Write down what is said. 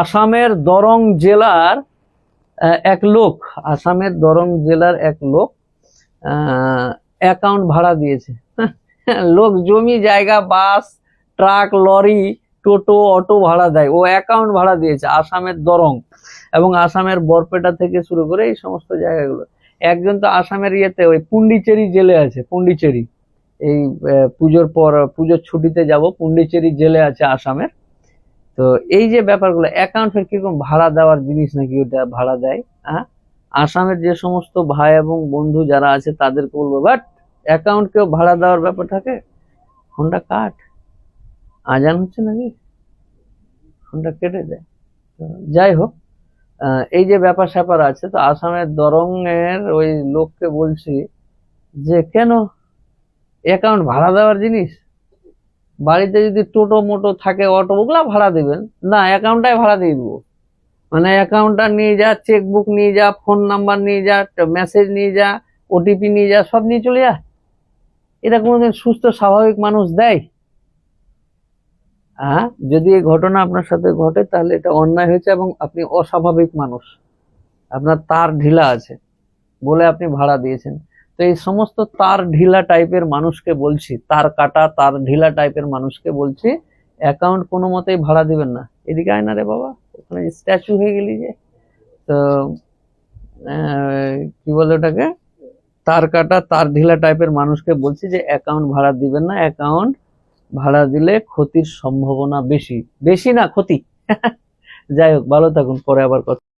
আসামের দরং জেলার এক লোক, আসামের দরং জেলার এক লোক অ্যাকাউন্ট ভাড়া দিয়েছে। লোক জমি, জায়গা, বাস, ট্রাক, লরি, টোটো, অটো ভাড়া দেয়। ও অ্যাকাউন্ট ভাড়া দিয়েছে আসামের দরং এবং আসামের বরপেটা থেকে শুরু করে এই সমস্ত জায়গাগুলো। একজন তো আসামের ইয়েতে, ওই পুন্ডিচেরি জেলে আছে, পুন্ডিচেরি। এই পুজোর পর, পুজোর ছুটিতে যাব, পুন্ডিচেরি জেলে আছে আসামের। তো এই যে ব্যাপারগুলো অ্যাকাউন্ট ফের কীরকম ভাড়া দেওয়ার জিনিস নাকি ওটা ভাড়া দেয় হ্যাঁ আসামের যে সমস্ত ভাই এবং বন্ধু যারা আছে তাদেরকে বলব, বাট অ্যাকাউন্ট কেউ ভাড়া দেওয়ার ব্যাপার থাকে? ফোনটা কাট। আজান হচ্ছে নাকি? ফোনটা কেটে দেয় যাই হোক এই যে ব্যাপার স্যাপার আছে, তো আসামের দরং এর ওই লোককে বলছি যে, কেন? অ্যাকাউন্ট ভাড়া দেওয়ার জিনিস? বাড়িতে যদি টোটো মোটো থাকে, অটো ওগুলা ভাড়া দিবেন। না অ্যাকাউন্টটাই ভাড়া দিয়ে দেবো। মানে অ্যাকাউন্টটা নিয়ে যা চেকবুক নিয়ে যা ফোন নাম্বার নিয়ে যা মেসেজ নিয়ে যা ওটিপি নিয়ে যা, সব নিয়ে চলে যা এটা কোনোদিন সুস্থ, স্বাভাবিক মানুষ দেয়? হ্যাঁ যদি এই ঘটনা আপনার সাথে ঘটে, তাহলে এটা অন্যায় হয়েছে এবং আপনি অস্বাভাবিক মানুষ। আপনার তার ঢিলা আছে, বলে আপনি ভাড়া দিয়েছেন। এই সমস্ত তার ঢিলা টাইপের মানুষকে বলছি, তার কাটা, তার ঢিলা টাইপের মানুষকে বলছি অ্যাকাউন্ট কোনো মতেই ভাড়া দিবেন না। এদিকে আয় না রে বাবা, ওখানে স্ট্যাচু হয়ে গেলি যে। তো কি বলে ওটাকে? তার কাটা, তার ঢিলা টাইপের মানুষকে বলছি যে অ্যাকাউন্ট ভাড়া দিবেন না অ্যাকাউন্ট ভাড়া দিলে ক্ষতির সম্ভাবনা বেশি। বেশি না, ক্ষতি। যাই হোক, ভালো থাকুন, পরে আবার কথা